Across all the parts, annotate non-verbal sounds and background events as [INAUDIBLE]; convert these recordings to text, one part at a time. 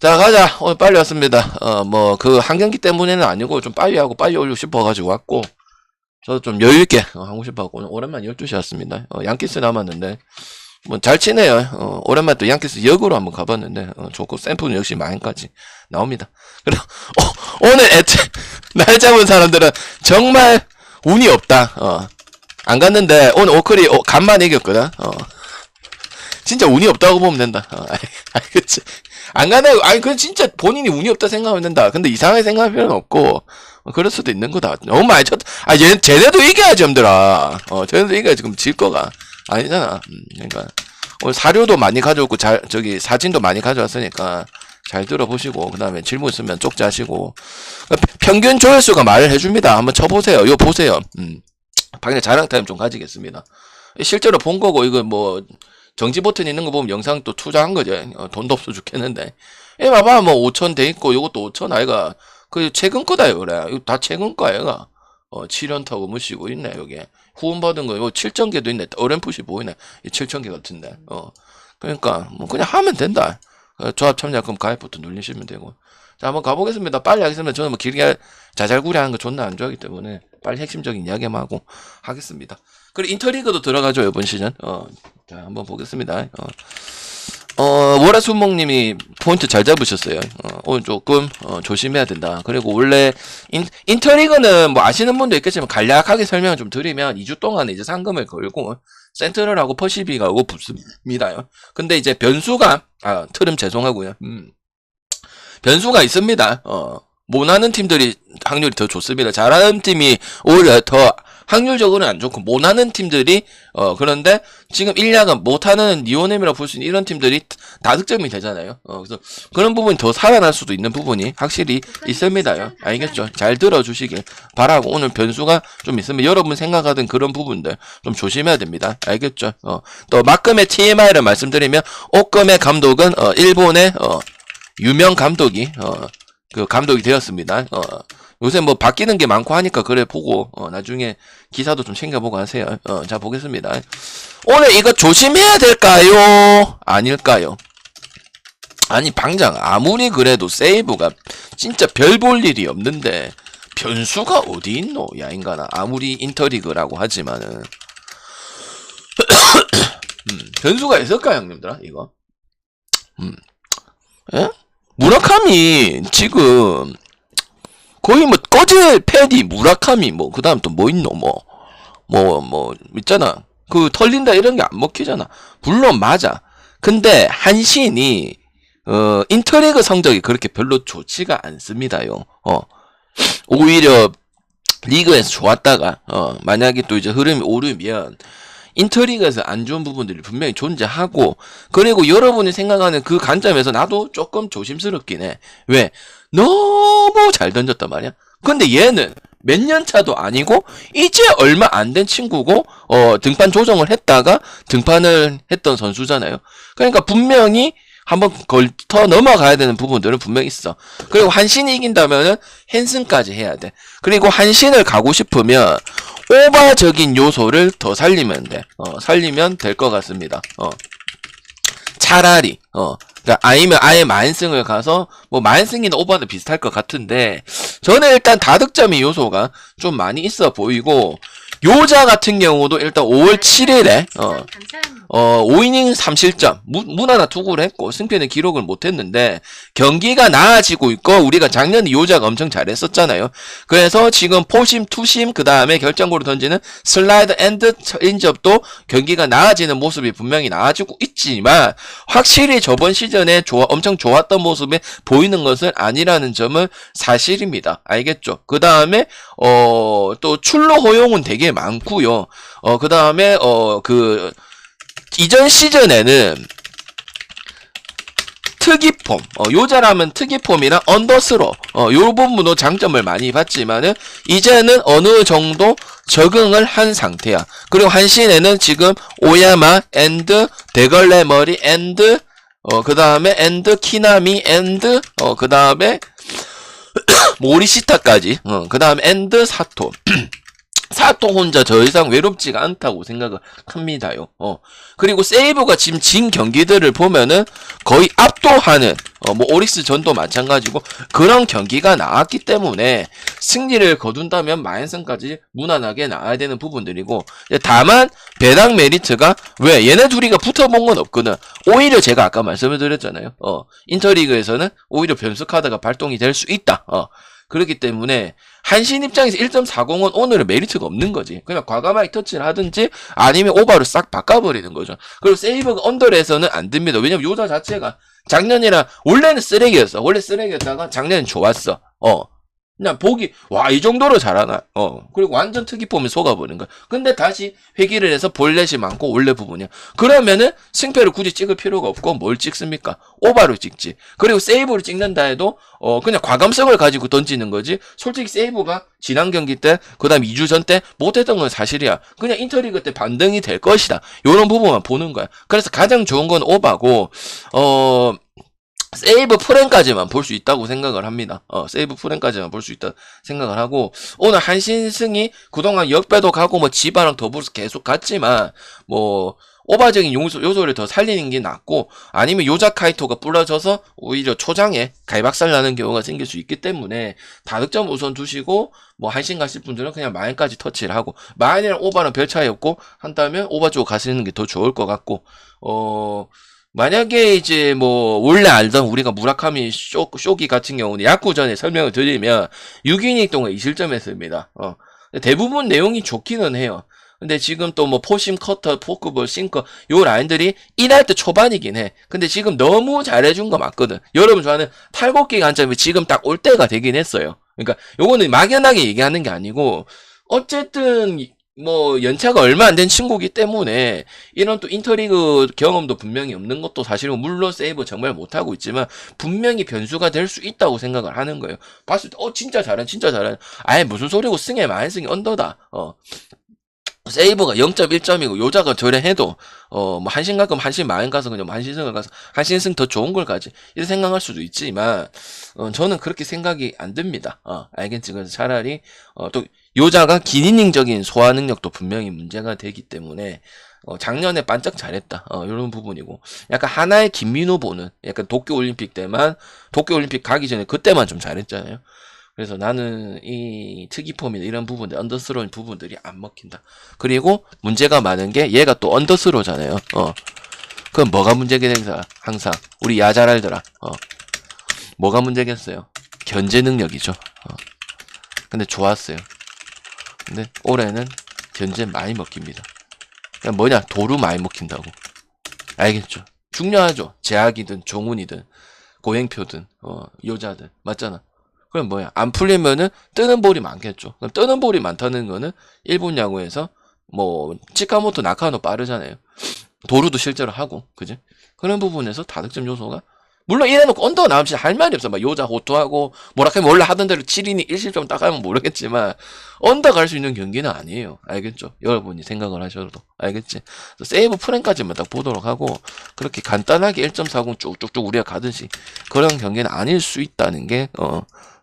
자, 가자. 오늘 빨리 왔습니다. 어, 뭐, 그, 한 경기 때문에는 아니고, 좀 빨리 하고, 빨리 오고 싶어 가지고 왔고, 저도 좀 여유 있게, 어, 하고 싶어 갖고, 오늘 오랜만에 12시 왔습니다. 어, 양키스 남았는데, 뭐, 잘 치네요. 어, 오랜만에 또 양키스 역으로 한번 가봤는데, 어, 좋고, 샘플은 역시 마인까지 나옵니다. 그리고, 어, 오늘 애체, [LAUGHS] 날 잡은 사람들은 정말 운이 없다. 어, 안 갔는데, 오늘 오클이, 어, 간만 이겼거든. 어. 진짜 운이 없다고 보면 된다. 어, [LAUGHS] 알- 알겠지? 안 가네. 아니, 그 진짜 본인이 운이 없다 생각하면 된다. 근데 이상하게 생각할 필요는 없고, 어, 그럴 수도 있는 거다. 너무 많이 쳤, 아, 얘, 쟤네도 이겨야지, 엄들아. 어, 쟤네도 이겨야지. 그럼 질 거가. 아니잖아. 음, 그러니까. 오늘 사료도 많이 가져왔고, 잘, 저기, 사진도 많이 가져왔으니까, 잘 들어보시고, 그 다음에 질문 있으면 쪽지 하시고, 어, 평균 조회수가 말을 해줍니다. 한번 쳐보세요. 이거 보세요. 음. 방금 자랑 타임 좀 가지겠습니다. 실제로 본 거고, 이거 뭐, 정지 버튼 있는 거 보면 영상 또 투자한 거죠. 어, 돈도 없어 죽겠는데. 이 봐봐, 뭐 5천 돼 있고, 요것도 5천 아이가. 그 최근 거다, 그래. 이거 다 최근 거야, 얘가. 어, 7연 타고 무시고 있네, 여기. 후원 받은 거, 요 7천 개도 있네. 어렴풋이 보이네. 이 7천 개 같은데. 어. 그러니까, 뭐, 그냥 하면 된다. 어, 조합 참여금 가입부터 눌리시면 되고. 자, 한번 가보겠습니다. 빨리 하겠습니다. 저는 뭐 길게 자잘구리 하는 거 존나 안 좋아하기 때문에 빨리 핵심적인 이야기만 하고 하겠습니다. 그리고 인터리그도 들어가죠, 이번 시즌. 어, 자, 한번 보겠습니다. 어, 어 월화수목님이 포인트 잘 잡으셨어요. 어, 오늘 조금 어, 조심해야 된다. 그리고 원래 인, 인터리그는 뭐 아시는 분도 있겠지만 간략하게 설명을 좀 드리면 2주 동안 이제 상금을 걸고 센트럴하고 퍼시비가 오고 붙습니다요. 근데 이제 변수가 아 트름 죄송하고요. 음. 변수가 있습니다. 어, 못하는 팀들이 확률이 더 좋습니다. 잘하는 팀이 오히려 더 확률적으로는 안 좋고 못하는 팀들이 어 그런데 지금 1야간 못하는 니오넴이라고 볼 수 있는 이런 팀들이 다득점이 되잖아요. 어 그래서 그런 부분이 더 살아날 수도 있는 부분이 확실히 있습니다요. 알겠죠? 잘 들어주시길 바라고 오늘 변수가 좀 있으면 여러분 생각하던 그런 부분들 좀 조심해야 됩니다. 알겠죠? 어 또 막금의 TMI를 말씀드리면 옥금의 감독은 어 일본의 어 유명 감독이 어 그 감독이 되었습니다. 어 요새 뭐 바뀌는 게 많고 하니까 그래 보고 어 나중에 기사도 좀 챙겨보고 하세요. 어 자 보겠습니다. 오늘 이거 조심해야 될까요? 아닐까요? 아니 방장 아무리 그래도 세이브가 진짜 별 볼 일이 없는데 변수가 어디 있노 야 인간아 아무리 인터리그라고 하지만은 [COUGHS] 음, 변수가 있을까 형님들아 이거 음 예? 무라카미 지금 거의 뭐 꺼질 패디 무라카미 뭐 그다음 또 뭐 있노 뭐. 뭐 뭐 있잖아. 그 털린다 이런 게 안 먹히잖아. 물론 맞아. 근데 한신이 어 인터리그 성적이 그렇게 별로 좋지가 않습니다요. 어. 오히려 리그에서 좋았다가 어 만약에 또 이제 흐름이 오르면 인터리그에서 안 좋은 부분들이 분명히 존재하고 그리고 여러분이 생각하는 그 관점에서 나도 조금 조심스럽긴 해. 왜? 너무 잘 던졌단 말이야. 근데 얘는 몇 년 차도 아니고 이제 얼마 안 된 친구고 어 등판 조정을 했다가 등판을 했던 선수잖아요. 그러니까 분명히 한번 걸터 넘어가야 되는 부분들은 분명히 있어. 그리고 한신이 이긴다면은 헨슨까지 해야 돼. 그리고 한신을 가고 싶으면 오바적인 요소를 더 살리면 돼. 어, 살리면 될 것 같습니다. 어. 차라리, 어. 그러니까 아니면 아예 만승을 가서, 뭐, 만승이나 오바도 비슷할 것 같은데, 저는 일단 다득점이 요소가 좀 많이 있어 보이고, 요자 같은 경우도 일단 5월 7일에, 어. 어, 5이닝 3실점, 무, 무나나 투구를 했고, 승패는 기록을 못했는데, 경기가 나아지고 있고, 우리가 작년에 요자가 엄청 잘했었잖아요. 그래서 지금 포심, 투심, 그 다음에 결정골을 던지는 슬라이드 앤드 인접도 경기가 나아지는 모습이 분명히 나아지고 있지만, 확실히 저번 시즌에 좋아, 엄청 좋았던 모습이 보이는 것은 아니라는 점은 사실입니다. 알겠죠? 그 다음에, 어, 또 출루 허용은 되게 많고요 어, 그 다음에, 어, 그, 이전 시즌에는 특이폼, 어, 요자라면 특이폼이랑 언더스로, 어, 요 부분도 장점을 많이 봤지만은, 이제는 어느 정도 적응을 한 상태야. 그리고 한신에는 지금 오야마, 앤드, 데걸레 머리, 앤드, 어, 그 다음에 앤드, 키나미, 앤드, 어, 그 다음에 모리시타까지, 어, 그 다음에 앤드, 사토. 사토 혼자 더 이상 외롭지가 않다고 생각을 합니다요. 어. 그리고 세이브가 지금 진 경기들을 보면은 거의 압도하는 어, 뭐 오릭스 전도 마찬가지고 그런 경기가 나왔기 때문에 승리를 거둔다면 마인승까지 무난하게 나와야 되는 부분들이고 다만 배당 메리트가 왜 얘네 둘이가 붙어본 건 없거든. 오히려 제가 아까 말씀을 드렸잖아요. 어, 인터리그에서는 오히려 변수 카드가 발동이 될 수 있다. 어. 그렇기 때문에 한신 입장에서 1.40은 오늘은 메리트가 없는 거지. 그냥 과감하게 터치를 하든지 아니면 오버를 싹 바꿔버리는 거죠. 그리고 세이버가 언더에서는 안 됩니다. 왜냐면 요자 자체가 작년이랑 원래는 쓰레기였어. 원래 쓰레기였다가 작년엔 좋았어. 어. 그냥 보기 와 이 정도로 잘하나? 어. 그리고 완전 특이폼이 속아버린 거야. 근데 다시 회귀를 해서 볼넷이 많고 원래 부분이야. 그러면은 승패를 굳이 찍을 필요가 없고 뭘 찍습니까? 오바로 찍지. 그리고 세이브를 찍는다 해도 어 그냥 과감성을 가지고 던지는 거지. 솔직히 세이브가 지난 경기 때 그다음 2주 전 때 못했던 건 사실이야. 그냥 인터리그 때 반등이 될 것이다. 요런 부분만 보는 거야. 그래서 가장 좋은 건 오바고 어 세이브 프랭까지만 볼 수 있다고 생각을 합니다. 어, 세이브 프랭까지만 볼 수 있다 생각을 하고 오늘 한신승이 그동안 역배도 가고 뭐 지바랑 더불어서 계속 갔지만 뭐 오바적인 요소, 요소를 더 살리는 게 낫고 아니면 요자 카이토가 불러져서 오히려 초장에 갈박살 나는 경우가 생길 수 있기 때문에 다득점 우선 두시고 뭐 한신 가실 분들은 그냥 마인까지 터치를 하고 마인이랑 오바는 별 차이 없고 한다면 오바 쪽으로 가시는 게 더 좋을 것 같고 어 만약에 이제 뭐 원래 알던 우리가 무라카미 쇼, 쇼기 같은 경우는 야구 전에 설명을 드리면 6이닝 동안 2실점 했습니다. 어. 대부분 내용이 좋기는 해요. 근데 지금 또 뭐 포심 커터, 포크볼, 싱커 요 라인들이 이날 때 초반이긴 해. 근데 지금 너무 잘해준 거 맞거든. 여러분 좋아하는 탈곡기 관점이 지금 딱 올 때가 되긴 했어요. 그러니까 요거는 막연하게 얘기하는 게 아니고 어쨌든 뭐 연차가 얼마 안 된 친구기 때문에 이런 또 인터리그 경험도 분명히 없는 것도 사실은 물론 세이브 정말 못하고 있지만 분명히 변수가 될 수 있다고 생각을 하는 거예요. 봤을 때 어 진짜 잘해 진짜 잘해 아예 무슨 소리고 승에 많이 승이 언더다. 어 세이버가 0.1점이고 요자가 저래 해도 어 뭐 한신 가끔 한신 마인 가서 그냥 한신승을 가서 한신승 더 좋은 걸 가지 이렇게 생각할 수도 있지만 어, 저는 그렇게 생각이 안 듭니다. 어 알겠지? 그래서 차라리 어, 또 요자가 기니닝적인 소화 능력도 분명히 문제가 되기 때문에 어, 작년에 반짝 잘했다. 어, 이런 부분이고 약간 하나의 김민호 보는 약간 도쿄 올림픽 때만 도쿄 올림픽 가기 전에 그때만 좀 잘했잖아요. 그래서 나는 이 특이폼이나 이런 부분들, 언더스러운 부분들이 안 먹힌다. 그리고 문제가 많은 게 얘가 또 언더스로잖아요. 어. 그럼 뭐가 문제겠어? 항상. 우리 야 잘 알더라. 어. 뭐가 문제겠어요? 견제 능력이죠. 어. 근데 좋았어요. 근데 올해는 견제 많이 먹힙니다. 그냥 뭐냐? 도루 많이 먹힌다고. 알겠죠? 중요하죠. 제약이든 종훈이든 고행표든 어, 여자든 맞잖아. 그럼 뭐야? 안 풀리면은 뜨는 볼이 많겠죠. 그럼 뜨는 볼이 많다는 거는 일본 야구에서 뭐 치카모토 나카노 빠르잖아요. 도루도 실제로 하고, 그지? 그런 부분에서 다득점 요소가 물론 이래놓고 언더 나오면 진짜 할 말이 없어. 막 요자 호투하고 뭐라카면 원래 하던 대로 7이니 1실점 딱 하면 모르겠지만 언더 갈 수 있는 경기는 아니에요. 알겠죠? 여러분이 생각을 하셔도 알겠지? 세이브 프랭까지만 딱 보도록 하고 그렇게 간단하게 1.40 쭉쭉쭉 우리가 가듯이 그런 경기는 아닐 수 있다는 게 어.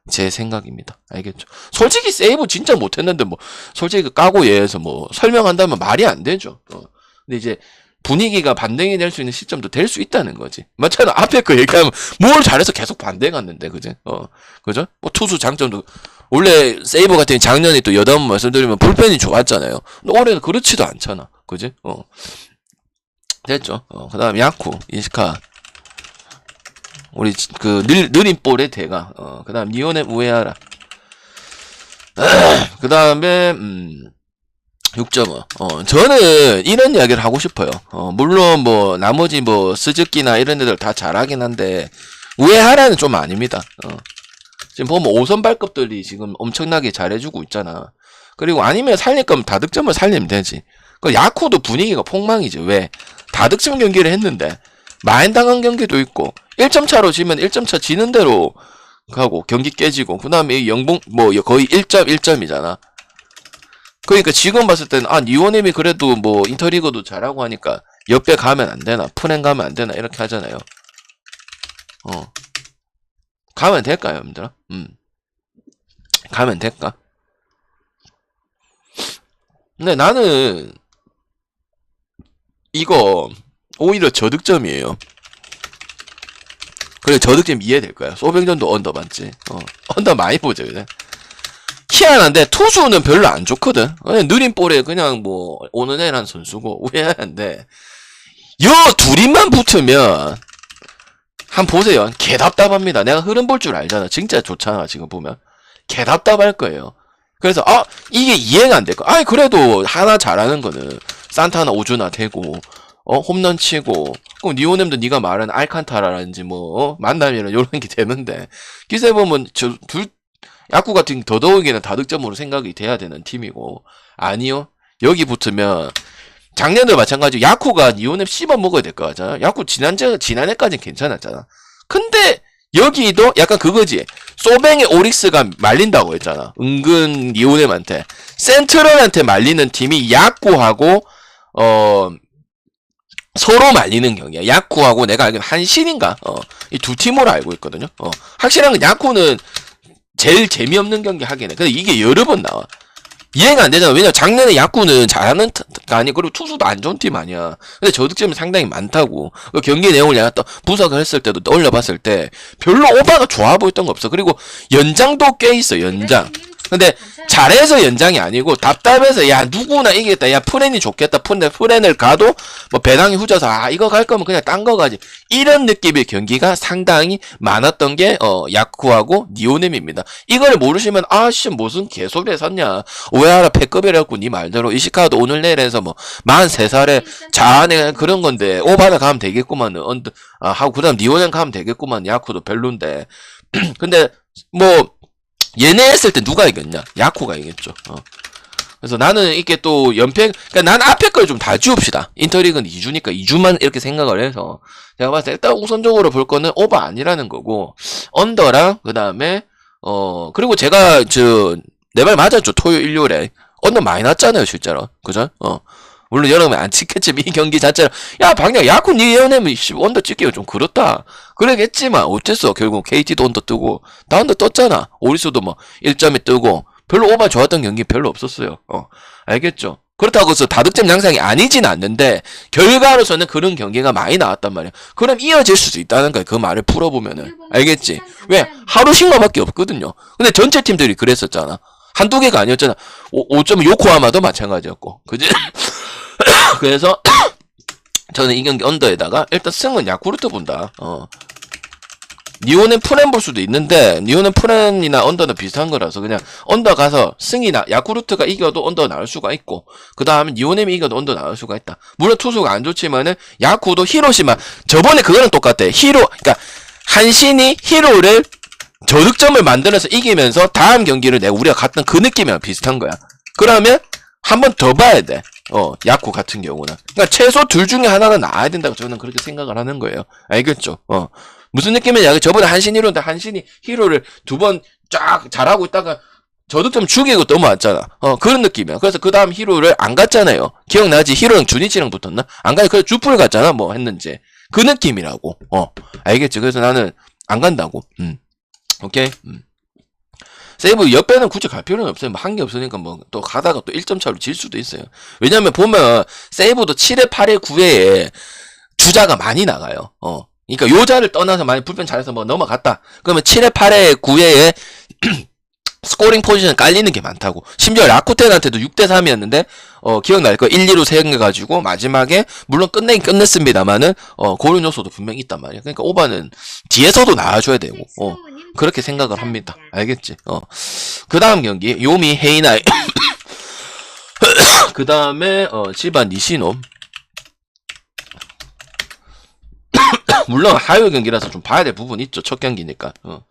제 생각입니다. 알겠죠? 솔직히 세이브 진짜 못했는데 뭐 솔직히 그 까고 예에서 뭐 설명한다면 말이 안 되죠. 어. 근데 이제 분위기가 반등이 될 수 있는 시점도 될 수 있다는 거지. 맞잖아. 앞에 그 얘기하면 뭘 잘해서 계속 반대 갔는데, 그지? 어, 그죠? 뭐 투수 장점도 원래 세이버 같은 작년에 또 여담 말씀드리면 불펜이 좋았잖아요. 올해는 그렇지도 않잖아. 그지? 어. 됐죠. 어, 그 다음 야쿠, 이시카. 우리 그 느, 느린 볼의 대가. 어, 그 다음 니오네 우에하라. 그 다음에 음. 6.5. 어, 저는 이런 이야기를 하고 싶어요. 어, 물론 뭐 나머지 뭐 스즈키나 이런 애들 다 잘하긴 한데 우에하라는 좀 아닙니다. 어. 지금 보면 5선 발급들이 지금 엄청나게 잘해주고 있잖아. 그리고 아니면 살릴 거면 다득점을 살리면 되지. 그 야쿠도 분위기가 폭망이지. 왜? 다득점 경기를 했는데 마인 당한 경기도 있고 1점 차로 지면 1점 차 지는 대로 가고 경기 깨지고 그다음에 영봉 뭐 거의 1점 1점이잖아. 그러니까 지금 봤을 때는 아 니오넴이 그래도 뭐 인터리그도 잘하고 하니까 옆에 가면 안 되나 프렌 가면 안 되나 이렇게 하잖아요. 어 가면 될까요, 여러분들아? 음 가면 될까? 근데 나는 이거 오히려 저득점이에요. 그래 저득점 이해될 거야. 소병전도 언더 맞지? 어, [LAUGHS] 언더 많이 보죠. 그래. 희한한데 투수는 별로 안 좋거든. 느린 볼에 그냥 뭐 오는 애란 선수고 [LAUGHS] 우회하는데 요 둘이만 붙으면 한 보세요. 개답답합니다. 내가 흐름 볼 줄 알잖아. 진짜 좋잖아. 지금 보면 개답답할 거예요. 그래서 아 이게 이해가 안 될 거. 아니 그래도 하나 잘하는 거는 산타나 오주나 되고 어 홈런 치고 그럼 니오넴도 네가 말한 알칸타라라든지 뭐 어? 만남이나 이런 게 되는데 기세 보면 저둘 야구 같은 게 더더욱이나 다득점으로 생각이 돼야 되는 팀이고 아니요 여기 붙으면 작년도 마찬가지로 야쿠가 니오넴 씹어 먹어야 될 거 같잖아 야쿠 지난주 지난해까지는 괜찮았잖아 근데 여기도 약간 그거지 소뱅의 오릭스가 말린다고 했잖아 은근 니오넴한테 센트럴한테 말리는 팀이 야쿠하고 어 서로 말리는 경기야. 야쿠하고 내가 알기로 한신인가? 어, 이 두 팀으로 알고 있거든요. 어, 확실한 건 야쿠는 제일 재미없는 경기 하긴 해. 근데 이게 여러 번 나와. 이해가 안 되잖아. 왜냐 작년에 야쿠는 잘하는 가 아니 그리고 투수도 안 좋은 팀 아니야. 근데 저득점이 상당히 많다고. 그 경기 내용을 내가 또 분석을 했을 때도 떠올려봤을 때 별로 오바가 좋아 보였던 거 없어. 그리고 연장도 꽤 있어. 연장. 근데 잘해서 연장이 아니고 답답해서 야 누구나 이기겠다. 야 프렌이 좋겠다. 근데 프렌을 가도 뭐 배당이 후져서 아 이거 갈 거면 그냥 딴 거 가지. 이런 느낌의 경기가 상당히 많았던 게 어 야쿠하고 니오넴입니다. 이걸 모르시면 아씨 무슨 개소리에 섰냐. 오해하라 패급이라고 니 말대로 이시카도 오늘 내일에서 뭐 43살에 자안에 그런 건데 오바나 가면 되겠구만 언더 아 하고 그다음 니오넴 가면 되겠구만. 야쿠도 별론데. [CLEARS THROAT] 근데 뭐 얘네 했을 때 누가 이겼냐? 야쿠가 이겼죠. 어. 그래서 나는 이게 또 연패, 그러니까 난 앞에 걸 좀 다 지웁시다. 인터리그는 2주니까 2주만 이렇게 생각을 해서 제가 봤을 때 일단 우선적으로 볼 거는 오버 아니라는 거고 언더랑 그 다음에 어 그리고 제가 저 내 말 맞았죠 토요일 일요일에 언더 많이 났잖아요 실제로 그죠? 어 물론 여러분 안 찍겠지만 이 경기 자체로 야 방금 야쿠 니 예언하면 씨, 언더 찍기가 좀 그렇다. 그러겠지만 어쨌어 결국 KT도 언더 뜨고 다 언더 떴잖아. 오리스도 뭐 1점이 뜨고 별로 오바 좋았던 경기 별로 없었어요. 어 알겠죠? 그렇다고 해서 다득점 양상이 아니진 않는데 결과로서는 그런 경기가 많이 나왔단 말이야. 그럼 이어질 수도 있다는 거야 그 말을 풀어보면은. 알겠지? 왜? 하루씩만밖에 없거든요. 근데 전체 팀들이 그랬었잖아. 한두 개가 아니었잖아. 5점 요코하마도 마찬가지였고. 그지 [LAUGHS] [COUGHS] 그래서 [COUGHS] 저는 이 경기 언더에다가 일단 승은 야쿠르트 본다. 어. 니오는 프렌 볼 수도 있는데 니오는 프렌이나 언더는 비슷한 거라서 그냥 언더 가서 승이나 야쿠르트가 이겨도 언더 나올 수가 있고 그 다음에 니오넴이 이겨도 언더 나올 수가 있다. 물론 투수가 안 좋지만은 야쿠도 히로시마 저번에 그거랑 똑같아. 히로 그러니까 한신이 히로를 저득점을 만들어서 이기면서 다음 경기를 내가 우리가 갔던 그 느낌이랑 비슷한 거야. 그러면 한 번 더 봐야 돼. 어, 야구 같은 경우는. 그러니까 최소 둘 중에 하나는 나와야 된다고 저는 그렇게 생각을 하는 거예요. 알겠죠? 어. 무슨 느낌이냐? 저번에 한신 히로인데 한신이 히로를 두 번 쫙 잘하고 있다가 저득점 죽이고 넘어왔잖아. 어, 그런 느낌이야. 그래서 그 다음 히로를 안 갔잖아요. 기억나지? 히로랑 주니치랑 붙었나? 안 가요. 그래서 주풀 갔잖아. 뭐 했는지. 그 느낌이라고. 어. 알겠지? 그래서 나는 안 간다고. 음. 오케이? 음. 세이브 옆에는 굳이 갈 필요는 없어요. 뭐한게 없으니까 뭐 또 가다가 또 1점 차로 질 수도 있어요. 왜냐면 보면 세이브도 7회, 8회, 9회에 주자가 많이 나가요. 어. 그러니까 요자를 떠나서 만약 불펜 잘해서 뭐 넘어갔다. 그러면 7회, 8회, 9회에 스코링 포지션 깔리는 게 많다고. 심지어 라쿠텐한테도 6대 3이었는데 어 기억날 거 1, 2로 세개 가지고 마지막에 물론 끝내긴 끝냈습니다만은 어 고른 요소도 분명히 있단 말이야. 그러니까 오바는 뒤에서도 나와줘야 되고 어 그렇게 생각을 합니다. 알겠지? 어. 그 다음 경기, 요미 헤이나이. [COUGHS] 그 다음에, 어, 지바 니시노. [COUGHS] 물론 하요 경기라서 좀 봐야 될 부분 있죠. 첫 경기니까. 어.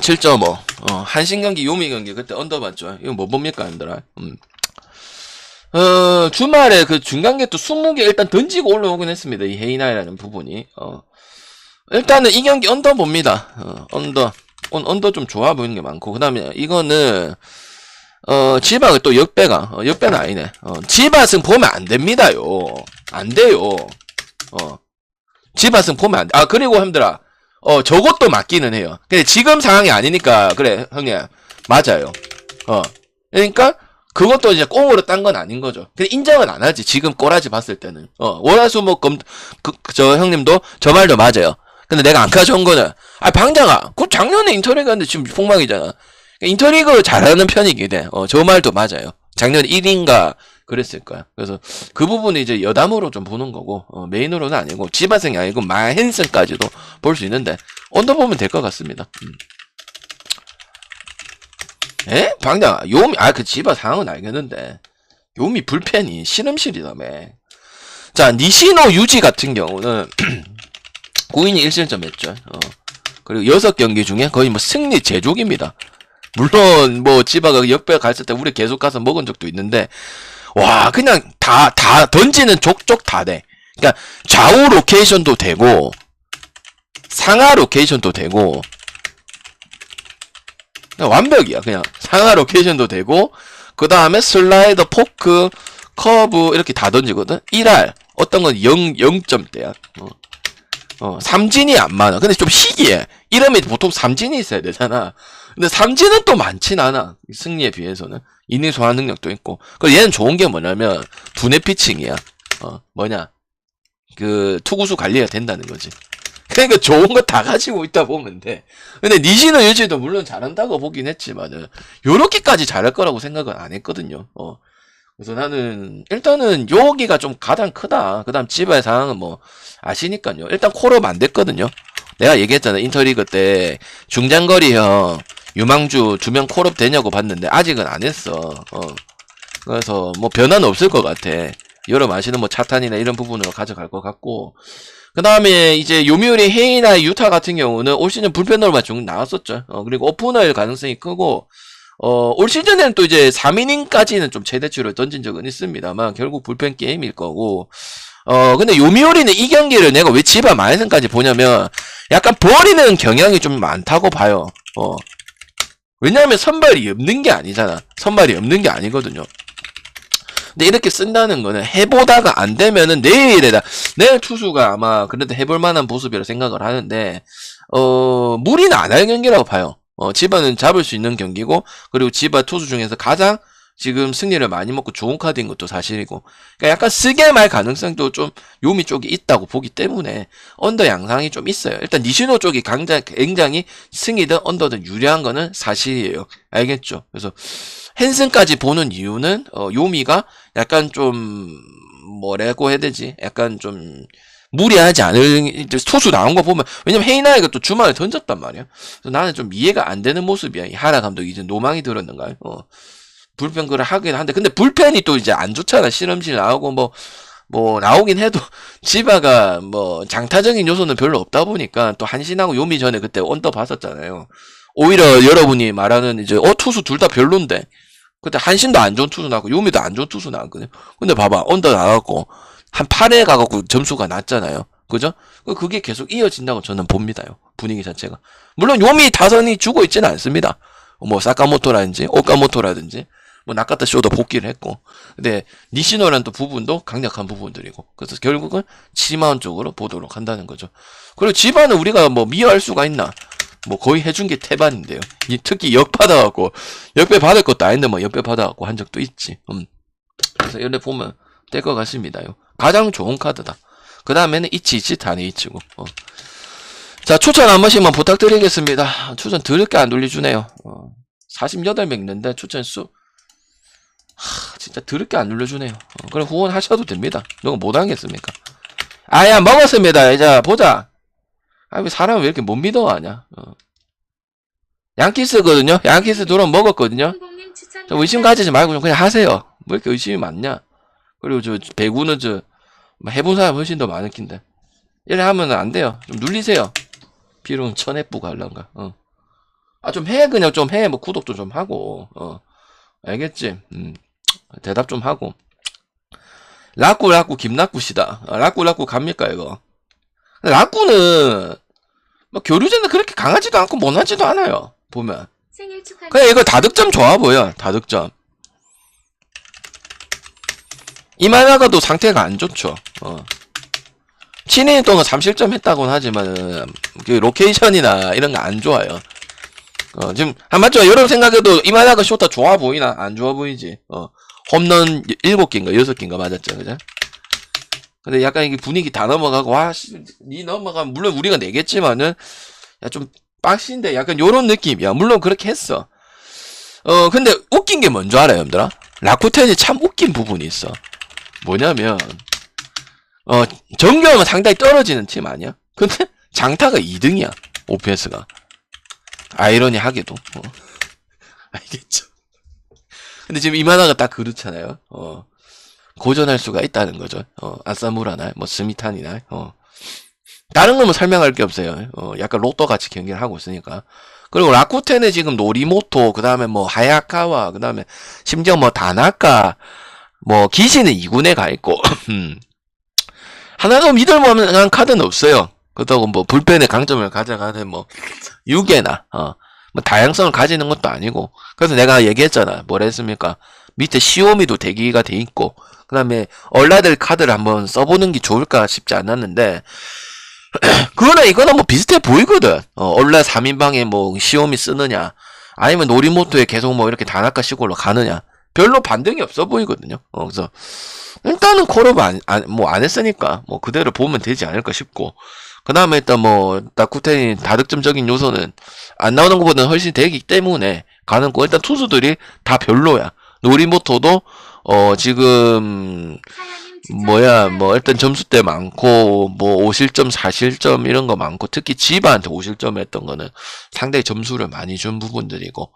7.5. 어, 한신 경기, 요미 경기, 그때 언더 봤죠. 이거 뭐 봅니까, 얘들아? 음. 어, 주말에 그 중간계 또 20개 일단 던지고 올라오긴 했습니다. 이 헤이나이라는 부분이. 어. 일단은 이 경기 언더 봅니다. 어, 언더. 언, 언더 좀 좋아 보이는 게 많고. 그 다음에 이거는, 어, 지박을 또 역배가, 어, 역배는 아니네. 어, 지밭은 보면 안 됩니다요. 안 돼요. 어. 지밭은 보면 안 돼. 아, 그리고 형들아. 어, 저것도 맞기는 해요. 근데 지금 상황이 아니니까, 그래, 형님. 맞아요. 어. 그러니까, 그것도 이제 꽁으로 딴 건 아닌 거죠. 근데 인정은 안 하지. 지금 꼬라지 봤을 때는. 어, 월화수목금, 그, 그, 저 형님도 저 말도 맞아요. 근데 내가 안 가져온 거는, 아, 방장아, 그 작년에 인터리그 하는데 지금 폭망이잖아. 그러니까 인터리그 잘하는 편이긴 해. 어, 저 말도 맞아요. 작년 1인가 그랬을 거야. 그래서 그 부분은 이제 여담으로 좀 보는 거고, 어, 메인으로는 아니고, 지바생이 아니고, 마헨슨까지도 볼 수 있는데, 언더 보면 될 것 같습니다. 음. 에? 방장, 요미, 아, 그 지바 상황은 알겠는데, 요미 불펜이 실험실이다며. 자, 니시노 유지 같은 경우는, [CLEARS THROAT] 9인이 1실점 했죠. 어. 그리고 6경기 중에 거의 뭐 승리 제족입니다. 물론, 뭐, 지바가 역배 갔을 때 우리 계속 가서 먹은 적도 있는데, 와, 그냥 다, 다, 던지는 족족 다 돼. 그니까, 좌우 로케이션도 되고, 상하 로케이션도 되고, 완벽이야. 그냥 상하 로케이션도 되고 그 다음에 슬라이더, 포크, 커브 이렇게 다 던지거든. 1할 어떤 건 0, 0점대야. 어. 어, 삼진이 안 많아. 근데 좀 희귀해. 이러면 보통 삼진이 있어야 되잖아. 근데 삼진은 또 많진 않아. 승리에 비해서는. 이닝 소화 능력도 있고. 그 얘는 좋은 게 뭐냐면 두뇌 피칭이야. 어, 뭐냐. 그 투구수 관리가 된다는 거지. 그러니까 좋은 거 다 가지고 있다 보면 돼. 근데 니시노 유지도 물론 잘한다고 보긴 했지만은 요렇게까지 잘할 거라고 생각은 안 했거든요. 어. 그래서 나는 일단은 여기가 좀 가장 크다. 그 다음 지바의 상황은 뭐 아시니까요. 일단 콜업 안 됐거든요. 내가 얘기했잖아. 인터리그 때 중장거리형 유망주 두명 콜업 되냐고 봤는데 아직은 안 했어. 어. 그래서 뭐 변화는 없을 것 같아. 여러 마시는 뭐 차탄이나 이런 부분으로 가져갈 것 같고 그 다음에 이제 요미우리 헤이나 유타 같은 경우는 올 시즌 불펜으로만 쭉 나왔었죠. 어, 그리고 오픈할 가능성이 크고, 어, 올 시즌에는 또 이제 3이닝까지는 좀 최대치로 던진 적은 있습니다만, 결국 불펜 게임일 거고, 어, 근데 요미우리는 이 경기를 내가 왜 지바 마이슨까지 보냐면, 약간 버리는 경향이 좀 많다고 봐요. 어. 왜냐하면 선발이 없는 게 아니잖아. 선발이 없는 게 아니거든요. 근데 이렇게 쓴다는 거는 해보다가 안 되면은 내일에다 내일 투수가 아마 그래도 해볼 만한 모습이라 생각을 하는데 어 무리는 안 할 경기라고 봐요. 어 지바는 잡을 수 있는 경기고 그리고 지바 투수 중에서 가장 지금 승리를 많이 먹고 좋은 카드인 것도 사실이고 그러니까 약간 쓰게 말 가능성도 좀 요미 쪽이 있다고 보기 때문에 언더 양상이 좀 있어요. 일단 니시노 쪽이 강자, 굉장히 승이든 언더든 유리한 거는 사실이에요. 알겠죠? 그래서 헨슨까지 보는 이유는 어, 요미가 약간 좀 뭐라고 해야 되지? 약간 좀 무리하지 않을 투수 나온 거 보면 왜냐면 헤이나이가 또 주말에 던졌단 말이야. 그래서 나는 좀 이해가 안 되는 모습이야. 이 하라 감독이 이제 노망이 들었는가요? 어. 불펜 그를 하긴 한데 근데 불펜이 또 이제 안 좋잖아. 실험실 나오고 뭐뭐 나오긴 해도 [LAUGHS] 지바가 뭐 장타적인 요소는 별로 없다 보니까 또 한신하고 요미 전에 그때 언더 봤었잖아요. 오히려 여러분이 말하는 이제 어 투수 둘 다 별론데 그때 한신도 안 좋은 투수 나고 요미도 안 좋은 투수 나왔거든요. 근데 봐봐 언더 나갔고 한 8회 가갖고 점수가 났잖아요. 그죠? 그- 그게 계속 이어진다고 저는 봅니다요. 분위기 자체가. 물론 요미 타선이 죽어 있지는 않습니다. 뭐 사카모토라든지 오카모토라든지 뭐 나카타 쇼도 복귀를 했고 근데 니시노라는 또 부분도 강력한 부분들이고 그래서 결국은 치마운 쪽으로 보도록 한다는 거죠. 그리고 지바는 우리가 뭐 미워할 수가 있나? 뭐 거의 해준 게 태반인데요. 이 특히 역 받아갖고 역배 받을 것도 아닌데 뭐 역배 받아갖고 한 적도 있지. 음. 그래서 이래 보면 될 것 같습니다요. 가장 좋은 카드다. 그 다음에는 이치 이치 타네 이치고. 어. 자 추천 한 번씩만 부탁드리겠습니다. 추천 드럽게 안 돌려주네요. 어. 48명 있는데 추천 수 하, 진짜 드럽게 안 눌러주네요. 어, 그럼 후원하셔도 됩니다. 누가 못하겠습니까? 아야 먹었습니다. 이제 보자. 아 왜 사람 왜 이렇게 못 믿어 하냐? 어. 양키스거든요. 양키스 들어온 먹었거든요. 저 의심 가지지 말고 좀 그냥 하세요. 뭐 이렇게 의심이 많냐? 그리고 저 배구는 저뭐 해본 사람 훨씬 더 많을 낀데 이래 하면 안 돼요. 좀 눌리세요. 비록 천해뿌가 할란가. 어. 아 좀 해 그냥 좀 해. 뭐 구독도 좀 하고. 어. 알겠지? 음. 대답 좀 하고. 라꾸 라꾸 김라꾸시다. 아, 라꾸 라꾸 갑니까 이거? 라꾸는 뭐 교류전은 그렇게 강하지도 않고 못하지도 않아요. 보면. 그냥 이거 다득점 좋아 보여. 다득점. 이만하가도 상태가 안 좋죠. 어. 7이닝 동안 3실점 했다고는 하지만 그 로케이션이나 이런 거 안 좋아요. 어, 지금, 한 맞죠? 여러분 생각해도 이만하가 쇼타 좋아 보이나? 안 좋아 보이지? 어, 홈런 7개인가 6개인가 맞았죠, 그죠? 근데 약간 이게 분위기 다 넘어가고, 와, 씨, 니 넘어가면, 물론 우리가 내겠지만은, 야, 좀, 빡신데, 약간 요런 느낌이야. 물론 그렇게 했어. 어, 근데 웃긴 게 뭔지 알아요, 여러분들아? 라쿠텐이 참 웃긴 부분이 있어. 뭐냐면, 어, 정규하면 상당히 떨어지는 팀 아니야? 근데 [LAUGHS] 장타가 2등이야, OPS가. 아이러니하게도. 어. 알겠죠? 근데 지금 이 만화가 딱 그렇잖아요. 어. 고전할 수가 있다는 거죠. 어, 아사무라나, 뭐, 스미탄이나, 어. 다른 건 뭐 설명할 게 없어요. 어, 약간 로또 같이 경기를 하고 있으니까. 그리고 라쿠텐에 지금 노리모토, 그 다음에 뭐, 하야카와, 그 다음에, 심지어 뭐, 다나카, 뭐, 기시는 2군에 가 있고, 음. [CLEARS THROAT] 하나도 믿을 만한 카드는 없어요. 그렇다고 뭐, 불펜의 강점을 가져가는 뭐, 유개나, 어, 뭐, 다양성을 가지는 것도 아니고. 그래서 내가 얘기했잖아. 뭐라 했습니까? 밑에 시오미도 대기가 돼 있고, 그 다음에, 얼라들 카드를 한번 써보는 게 좋을까 싶지 않았는데, [CLEARS THROAT] 그거나 이거나 뭐 비슷해 보이거든. 어, 얼라 3인방에 뭐 시오미 쓰느냐, 아니면 노리모토에 계속 뭐 이렇게 다나카 시골로 가느냐. 별로 반등이 없어 보이거든요. 어, 그래서, 일단은 콜업 안, 안, 뭐 안 했으니까, 뭐 그대로 보면 되지 않을까 싶고, 그 다음에 일단 뭐, 다쿠텐이 다득점적인 요소는 안 나오는 것보다는 훨씬 되기 때문에 거, 일단 투수들이 다 별로야. 노리모토도, 어, 지금, 뭐야, 뭐, 일단 점수대 많고, 뭐, 5실점, 4실점, 이런 거 많고, 특히 지바한테 5실점 했던 거는 상당히 점수를 많이 준 부분들이고,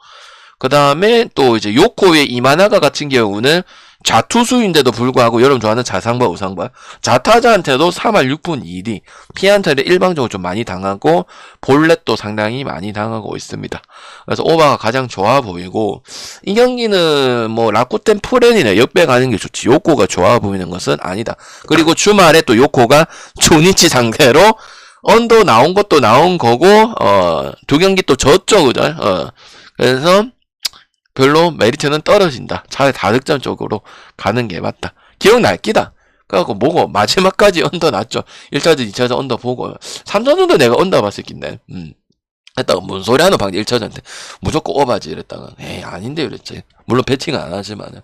그 다음에 또 이제 요코의 이마나가 같은 경우는 좌투수인데도 불구하고 여러분 좋아하는 자상바, 우상바, 자타자한테도 3할 6분 2리, 피안타를 일방적으로 좀 많이 당하고, 볼넷도 상당히 많이 당하고 있습니다. 그래서 오바가 가장 좋아 보이고, 이 경기는 뭐 라쿠텐 프렌이나 역배 가는 게 좋지 요코가 좋아 보이는 것은 아니다. 그리고 주말에 또 요코가 [LAUGHS] 조니치 상대로 언더 나온 것도 나온 거고 어 두 경기 또 졌죠 그죠? 어 그래서 별로 메리트는 떨어진다. 차라리 다득점 쪽으로 가는 게 맞다. 기억날 끼다. 그래갖고 뭐고 마지막까지 언더 났죠. 1차전, 2차전 언더 보고 3차전도 내가 언더 봤을 낀데 음. 했다가 뭔 소리 하는 방금 1차전한테 무조건 오바지 이랬다가 에이 아닌데 이랬지 물론 배팅은 안 하지만은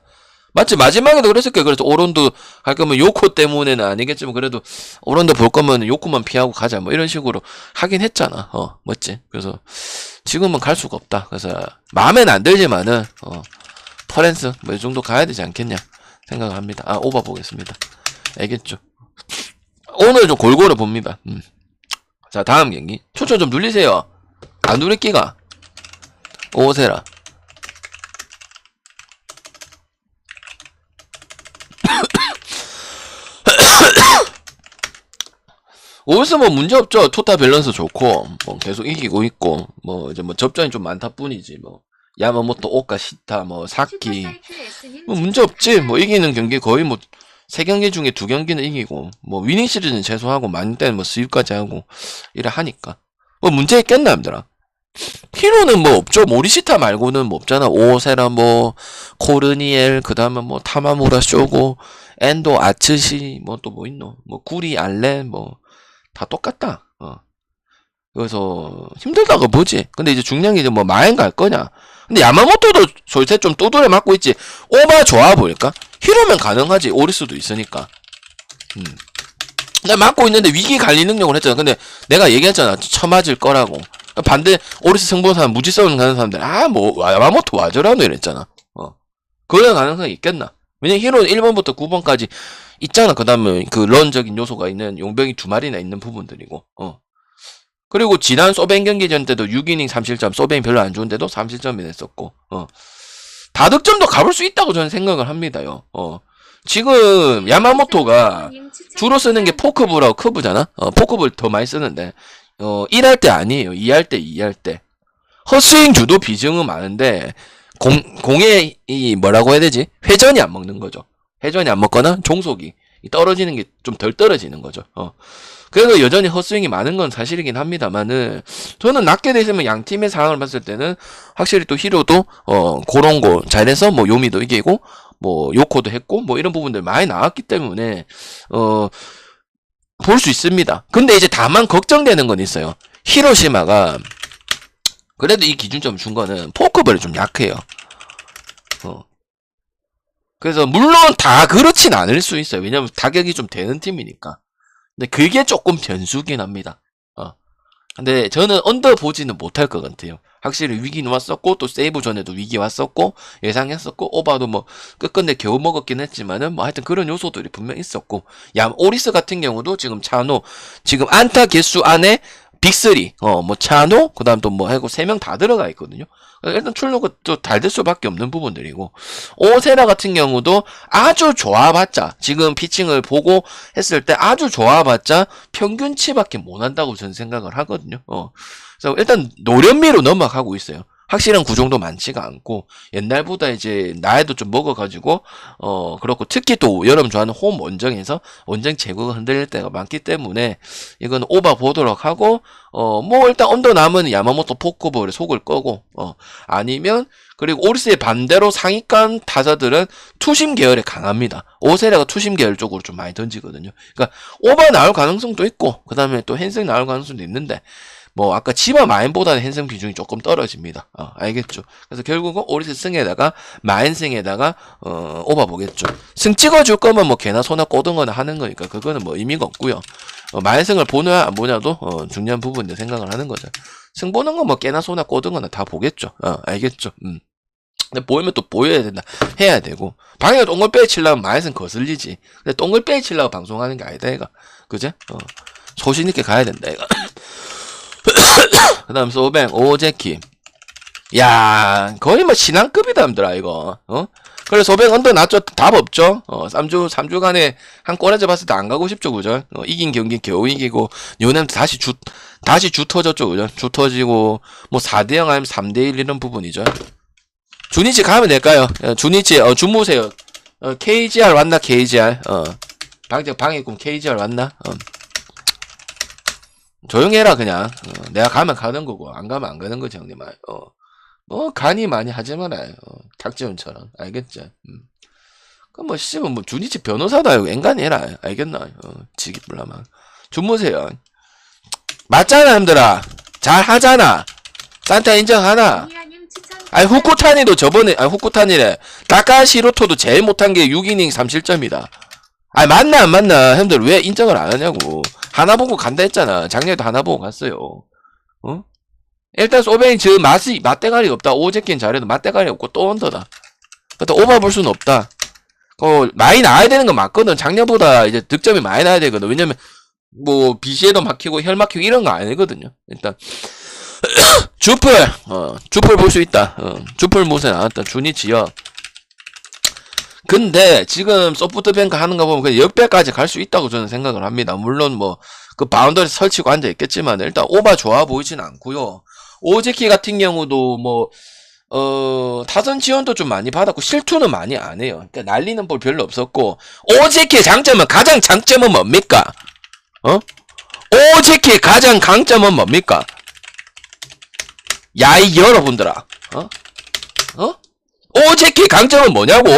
맞지 마지막에도 그랬을 거야 그래서 오론도 할 거면 요코 때문에는 아니겠지만 그래도 오론도 볼 거면 요코만 피하고 가자. 뭐 이런 식으로 하긴 했잖아. 어 맞지. 그래서 지금은 갈 수가 없다. 그래서 마음에는 안 들지만은 어 퍼렌스 뭐 이 정도 가야 되지 않겠냐 생각을 합니다. 아 오바 보겠습니다. 알겠죠? 오늘 좀 골고루 봅니다. 음. 자 다음 경기. 초초 좀 눌리세요. 안 누릴 끼가. 오세라 오스 뭐 문제 없죠. 토타 밸런스 좋고 뭐 계속 이기고 있고 뭐 이제 뭐 접전이 좀 많다 뿐이지 뭐 야마모토 오카 시타 뭐 사키 뭐 문제 없지. 뭐 이기는 경기 거의 뭐 세 경기 중에 두 경기는 이기고 뭐 위닝 시리즈는 최소하고 많은 때는 뭐 수입까지 하고 이래 하니까 뭐 문제 있겠나 남들아. 히로는 뭐 없죠. 모리시타 말고는 뭐 없잖아. 오세라 뭐 코르니엘 그다음에 뭐 타마무라 쇼고 엔도 아츠시 뭐 또 뭐 있노? 뭐 구리 알렌 뭐 다 똑같다. 어. 그래서 힘들다가 뭐지? 근데 이제 게 이제 뭐 마엔 갈 거냐? 근데 야마모토도 솔직히 좀 두드려 맞고 있지. 오바 좋아 보일까? 히로면 가능하지. 오리스도 있으니까. 음. 나 맞고 있는데 위기 관리 능력을 했잖아. 근데 내가 얘기했잖아. 처맞을 거라고. 반대 오리스 승부사 무지성을 가는 사람들 아뭐 야마모토 와저라노 이랬잖아. 어. 그럴 가능성이 있겠나? 왜냐면 히로는 1번부터 9번까지 있잖아. 그 다음에 그 런적인 요소가 있는 용병이 두 마리나 있는 부분들이고. 어. 그리고 지난 소벤 경기전 때도 6이닝 3실점, 소벤이 별로 안 좋은데도 3실점이 냈었고, 어. 다득점도 가볼 수 있다고 저는 생각을 합니다요. 어. 지금 야마모토가 주로 쓰는 게 포크볼하고 커브잖아. 어, 포크볼 더 많이 쓰는데 어, 1할 때 아니에요. 2할 때, 2할 때. 헛스윙 주도 비중은 많은데 공 공의 이 뭐라고 해야 되지? 회전이 안 먹는 거죠. 회전이 안 먹거나 종속이 떨어지는 게 좀 덜 떨어지는 거죠. 어. 그래서 여전히 헛스윙이 많은 건 사실이긴 합니다만은 저는 낮게 되시면 양 팀의 상황을 봤을 때는 확실히 또 히로도 어 그런 거 잘해서 뭐 요미도 이기고 뭐 요코도 했고 뭐 이런 부분들 많이 나왔기 때문에 어 볼 수 있습니다. 근데 이제 다만 걱정되는 건 있어요. 히로시마가 그래도 이 기준점 준 거는 포크볼이 좀 약해요. 어. 그래서 물론 다 그렇진 않을 수 있어요. 왜냐면 타격이 좀 되는 팀이니까. 근데 그게 조금 변수긴 합니다. 어. 근데 저는 언더 보지는 못할 것 같아요. 확실히 위기는 왔었고 또 세이브 전에도 위기 왔었고 예상했었고 오바도 뭐 끝끝내 겨우 먹었긴 했지만은 뭐 하여튼 그런 요소들이 분명 있었고 야 오리스 같은 경우도 지금 차노 지금 안타 개수 안에 빅3 어 뭐 차노 그 다음 또 뭐 하고 세 명 다 들어가 있거든요. 일단 출루가 또 잘 될 수밖에 없는 부분들이고 오세라 같은 경우도 아주 좋아봤자 지금 피칭을 보고 했을 때 아주 좋아봤자 평균치밖에 못 한다고 저는 생각을 하거든요. 어. 그래서 일단 노련미로 넘어가고 있어요. 확실한 구종도 많지가 않고 옛날보다 이제 나이도 좀 먹어가지고 어 그렇고 특히 또 여러분 좋아하는 홈 원정에서 원정 제구가 흔들릴 때가 많기 때문에 이건 오바 보도록 하고 어 뭐 일단 언더 남은 야마모토 포크볼에 속을 꺼고 어 아니면 그리고 오리스의 반대로 상위권 타자들은 투심 계열에 강합니다. 오세라가 투심 계열 쪽으로 좀 많이 던지거든요. 그러니까 오바 나올 가능성도 있고 그 다음에 또 헨승 나올 가능성도 있는데 뭐 아까 치마 마인보다는 헨승 비중이 조금 떨어집니다. 어, 알겠죠? 그래서 결국은 오리스 승에다가 마인승에다가 어, 오바 보겠죠. 승 찍어줄 거면 뭐 개나 소나 꼬등거나 하는 거니까 그거는 뭐 의미가 없고요. 어, 마인승을 보냐 안 보냐도 어, 중요한 부분인데 생각을 하는 거죠. 승 보는 건 뭐 개나 소나 꼬등거나 다 보겠죠. 어, 알겠죠? 음. 근데 보이면 또 보여야 된다. 해야 되고. 방해가 똥글빼이 치려면 마이슨 거슬리지. 근데 똥글빼이 치려고 방송하는 게 아니다, 얘가. 그제? 어. 소신 있게 가야 된다, 얘가. [COUGHS] 그 다음 소뱅, 오제키. 야 거의 뭐 신앙급이다, 남들아, 이거. 어? 그래, 소뱅 언더 났죠? 답 없죠? 어, 3주, 3주간에 한 꼬라져 봤을 때 안 가고 싶죠, 그죠? 어, 이긴 경기 겨우 이기고, 요는 다시 주, 다시 주 터졌죠, 그죠? 주 터지고, 뭐 4대0 아니면 3대1 이런 부분이죠. 준이치 가면 될까요? 어, 준이치, 어, 주무세요. 어, KGR 왔나, KGR? 어. 방금 방해꿈 KGR 왔나? 어. 조용히 해라, 그냥. 어, 내가 가면 가는 거고, 안 가면 안 가는 거지, 형님. 어. 뭐, 간이 많이 하지 말아요. 어, 탁지훈처럼. 알겠죠? 음. 그 뭐, 씨발, 뭐, 준이치 변호사다, 이거. 앵간히 해라. 알겠나? 어, 지기 불라만. 주무세요. 맞잖아, 형들아. 잘 하잖아. 산타 인정하나? 아니 후쿠타니도 저번에 아니 후쿠타니래 다카시 히로토도 제일 못한 게 6이닝 3실점이다 아니 맞나 안 맞나 형들 왜 인정을 안 하냐고 하나 보고 간다 했잖아 작년에도 하나 보고 갔어요 어? 일단 소뱅이 저 맛이 맛대가리가 없다 오제킨 잘해도 맛대가리 없고 또 언더다 그때 오바 볼 수는 없다 어 많이 나야 되는 건 맞거든 작년보다 이제 득점이 많이 나야 되거든 왜냐면 뭐 BC에도 막히고 혈 막히고 이런 거 아니거든요 일단 [CLEARS THROAT] 주플, 어, 주플 볼 수 있다. 어, 주플 못에 나왔다. 준이치요. 근데 지금 소프트뱅크 하는 거 보면 그 역배까지 갈 수 있다고 저는 생각을 합니다. 물론 뭐 그 바운더리 설치고 앉아 있겠지만 일단 오바 좋아 보이진 않고요. 오제키 같은 경우도 뭐 어, 타선 지원도 좀 많이 받았고 실투는 많이 안 해요. 그러니까 날리는 볼 별로 없었고 오제키의 장점은 가장 장점은 뭡니까? 어? 오제키의 가장 강점은 뭡니까? 야, 이 여러분들아, 어? 어? 오제키 강점은 뭐냐고?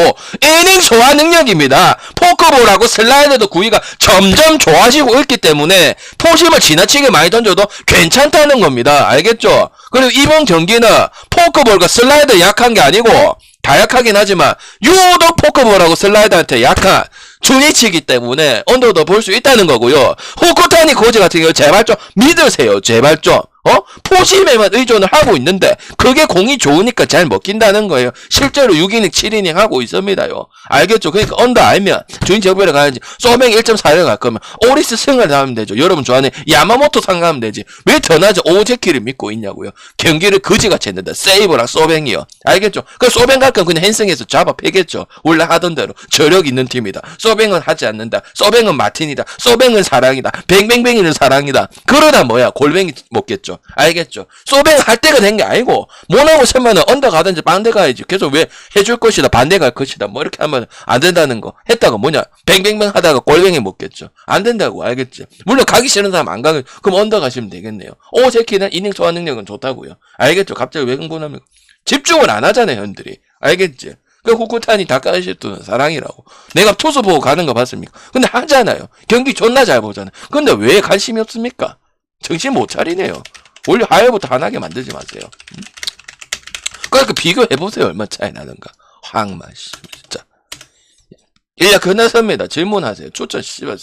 이닝 소화 능력입니다. 포크볼하고 슬라이더도 구위가 점점 좋아지고 있기 때문에 포심을 지나치게 많이 던져도 괜찮다는 겁니다. 알겠죠? 그리고 이번 경기는 포크볼과 슬라이더 약한 게 아니고 다 약하긴 하지만 유독 포크볼하고 슬라이더한테 약한 중위치기 때문에 언더도 볼 수 있다는 거고요. 후쿠타니 고지 같은 경우 제발 좀 믿으세요. 제발 좀. 어? 포심에만 의존을 하고 있는데 그게 공이 좋으니까 잘 먹힌다는 거예요. 실제로 6이닝, 7이닝 하고 있습니다요. 알겠죠? 그러니까 언더 알면 주인 적별에 가야지. 소맹 1.4를 갈 거면 오리스 승을 하면 되죠. 여러분 좋아하는 야마모토 상가면 되지. 왜 더나지 오제키를 믿고 있냐고요. 경기를 그지같이 했는데 세이브랑 소뱅이요. 알겠죠? 그 소뱅 갈 거면 그냥 헨승에서 잡아 패겠죠. 원래 하던 대로 저력 있는 팀이다. 소뱅은 하지 않는다. 소뱅은 마틴이다. 소뱅은 사랑이다. 뱅뱅뱅이는 사랑이다. 그러다 뭐야 골뱅이 먹겠죠. 알겠죠? 소뱅 할 때가 된 게 아니고 못하고 서면은 언더 가든지 반대 가야지. 계속 왜 해줄 것이다 반대 갈 것이다. 뭐 이렇게 하면 안 된다는 거. 했다가 뭐냐 뱅뱅뱅 하다가 골뱅이 먹겠죠. 안 된다고 알겠지? 물론 가기 싫은 사람 안 가면 그럼 언더 가시면 되겠네요. 오제키는 이닝 소화 능력은 좋다고요. 알겠죠? 갑자기 왜 흥분하면 집중을 안 하잖아요, 현들이. 알겠지? 그 후쿠탄이 다카시토는 사랑이라고. 내가 투수 보고 가는 거 봤습니까? 근데 하잖아요. 경기 존나 잘 보잖아요. 근데 왜 관심이 없습니까? 정신 못 차리네요. 하회부터 안 하게 만들지 마세요. 음? 그러니까 비교해보세요. 얼마 차이 나는가. 황마, 씨, 진짜. 일야, 끝났습니다. 질문하세요. 추천, 씨발,